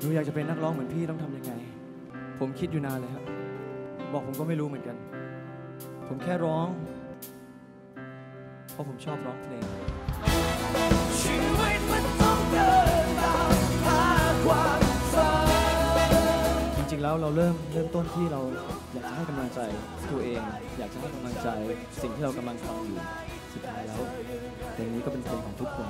หนูอยากจะเป็นนักร้องเหมือนพี่ต้องทำยังไง ผมคิดอยู่นานเลยครับ บอกผมก็ไม่รู้เหมือนกัน ผมแค่ร้อง เพราะผมชอบร้องเพลงชีวิตมันต้องเดินตามหาความฝันจริงๆแล้วเราเริ่มเริ่มต้นที่เราอยากจะให้กำลังใจตัวเอง อยากจะให้กำลังใจสิ่งที่เรากำลังทำอยู่สุดท้ายแล้วเพลงนี้ก็เป็นเพลงของทุกคน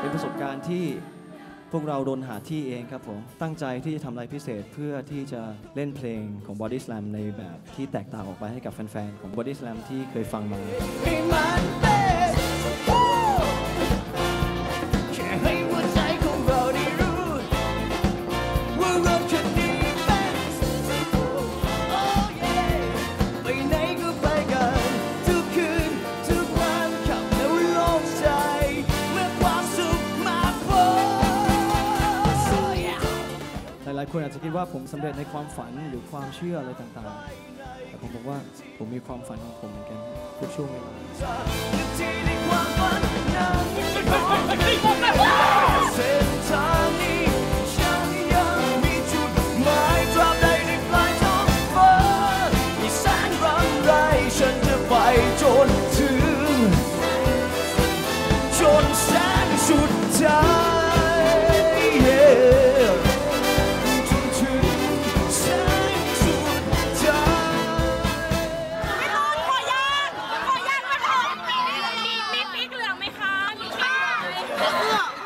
เป็นประสบการณ์ที่พวกเราโดนหาที่เองครับผม ตั้งใจที่จะทำอะไรพิเศษเพื่อที่จะเล่นเพลงของ Body Slam ในแบบที่แตกต่างออกไปให้กับแฟนๆ ของ Body Slam ที่เคยฟังมา หลายๆคนอาจจะคิดว่าผมสำเร็จในความฝันหรือความเชื่ออะไรต่างๆ แต่ผมบอกว่าผมมีความฝันของผมเหมือนกันทุกช่วงเวลา 大哥